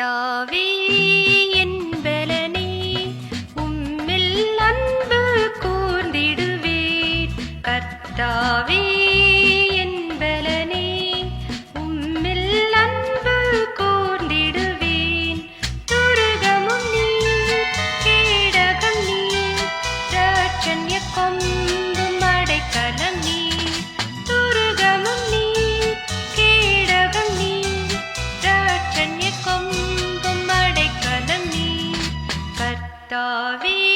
கர்த்தாவே என் பலனே உம்மில் அன்பு கூர்ந்திடுவேன். Tove